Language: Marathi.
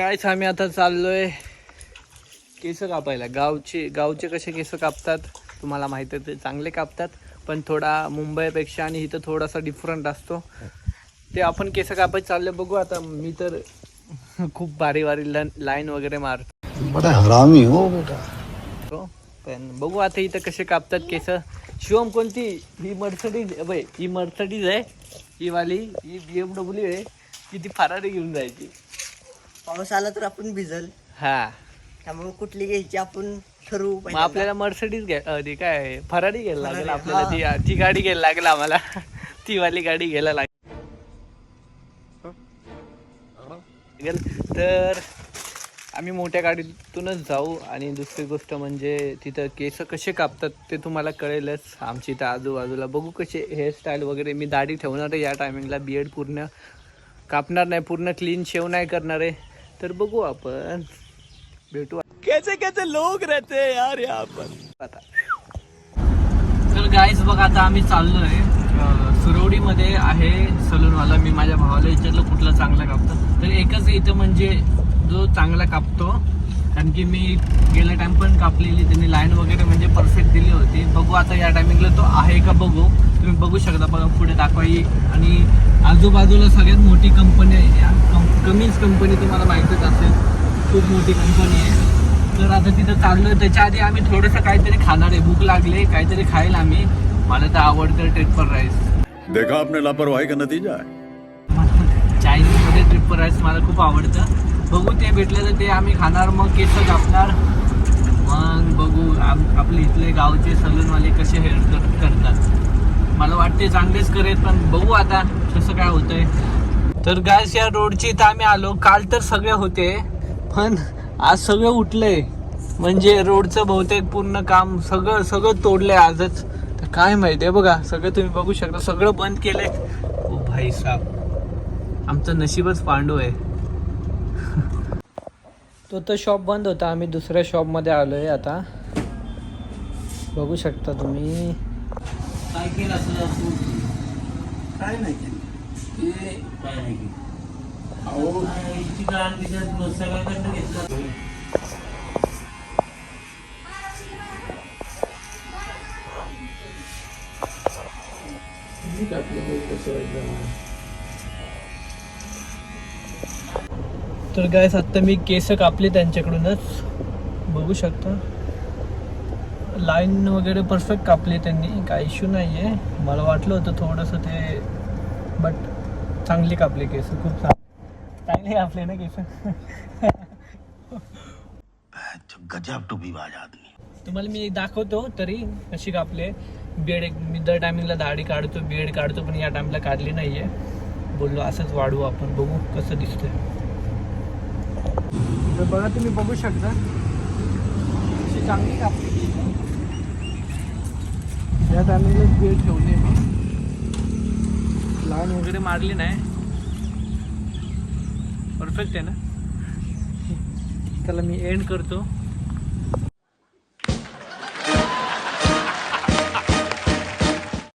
कायच आम्ही आता चाललोय केस कापायला. गावचे गावचे कसे केस कापतात तुम्हाला माहिती आहे ते चांगले कापतात पण थोडा मुंबईपेक्षा आणि इथं थोडासा डिफरंट असतो. ते आपण केस कापायला चालले बघू आता. मी तर खूप बारी बारी लाईन वगैरे मारतो. बड़ा हरामी हो बेटा. पण बघू आता इथं कसे कापतात केस. शिवम कोणती? ही मर्सडीज बाई ही मर्सडीज आहे. ही वाली ही बी एम डब्ल्यू आहे. की ती फरारी घेऊन जायची. पाऊस आला तर आपण भिजल. हा. त्यामुळे कुठली घ्यायची आपण ठरवू मग पहिल्यांदा. आपल्याला मर्सडीज घ्या अ, ती काय फरारी घ्यायला लागेल आपल्याला. ती ती गाडी घ्यायला लागेल आम्हाला. ती वाली गाडी घ्यायला लागेल. तर आम्ही मोठ्या गाडीतूनच जाऊ आणि दुसरी गोष्ट म्हणजे तिथं केस कसे कापतात ते तुम्हाला कळेलच. आमच्या इथं आजूबाजूला बघू कसे हेअरस्टाईल वगैरे. मी दाढी ठेवणार आहे या टायमिंगला बी एड पूर्ण कापणार नाही पूर्ण क्लीन शेव नाही करणार आहे. तर बघू आपण. भेटू कैसे कैसे लोग रहते हैं यार यहाँ पर। आता. तर गाईज बघ आता आम्ही चाललोय सुरवडीमध्ये आहे सलूनवाला. मी माझ्या भावाला विचारलं कुठला चांगला कापतो? तर एकच इथं म्हणजे जो चांगला कापतो कारण की मी गेल्या टाइम पण कापलेली त्यांनी लाईन वगैरे म्हणजे परफेक्ट दिली होती. बघू आता या टायमिंगला तो आहे का बघू. तुम्ही बघू शकता बघा पुढे दाखवाई. आणि आजूबाजूला सगळ्यात मोठी कंपनी आहे. या कं- कमीच कंपनी तुम्हाला माहितीच असेल. खूप मोठी कंपनी आहे. तर आता तिथं चाललोय. त्याच्या आधी आम्ही थोडंसं काहीतरी खाणार आहे. भूक लागली काहीतरी खाईल आम्ही. मला तर आवडतं ट्रिपर राईस देखा आपने लापरवाही का नतीजा चायनीजमध्ये ट्रिपर राईस मला खूप आवडतं. बघू ते भेटलं तर ते आम्ही खाणार. मग केस कापणार. मग बघू. आपले इथले गावचे सलूनवाले कसे हेअर कट करतात. मला वाटते चांगलेच करेल पण बघू आता कसं काय होतंय. तर गायस या रोडची इथं आम्ही आलो. काल तर सगळे होते पण आज सगळं उठलंय म्हणजे रोडचं बहुतेक पूर्ण काम सगळं सगळं तोडलंय आजच. तर काय माहिती आहे बघा सगळं तुम्ही बघू शकता. सगळं बंद केलंय. ओ भाई साहेब आमचं नशीबच पांडू आहे. तो तर शॉप बंद होता. आम्ही दुसऱ्या शॉपमध्ये आलोय आता. बघू शकता तुम्ही. काय केलं असं काय नाही काय नाही अहो. सगळ्यांकडनं घेतलं. तर काय आत्ता मी केस कापले त्यांच्याकडूनच. बघू शकता. लाईन वगैरे परफेक्ट कापली त्यांनी. काय इश्यू नाही आहे मला वाटलं होतं थोडंसं ते बट चांगली कापली केस. खूप चांग चांगली कापले ना केस. गजब टू बी बाज आदमी. तुम्हाला मी दाखवतो तरी कशी कापले बेड मी दर टायमिंगला दाढी काढतो बेड काढतो पण या टायमिंगला काढली नाही आहे बोललो असंच वाढवू आपण. बघू कसं दिसतंय. तर बघा तुम्ही बघू शकता. चांगली कापली या टायमिंगला बेड ठेवली. मी लाईन वगैरे मारली नाही. परफेक्ट आहे ना? त्याला मी एंड करतो.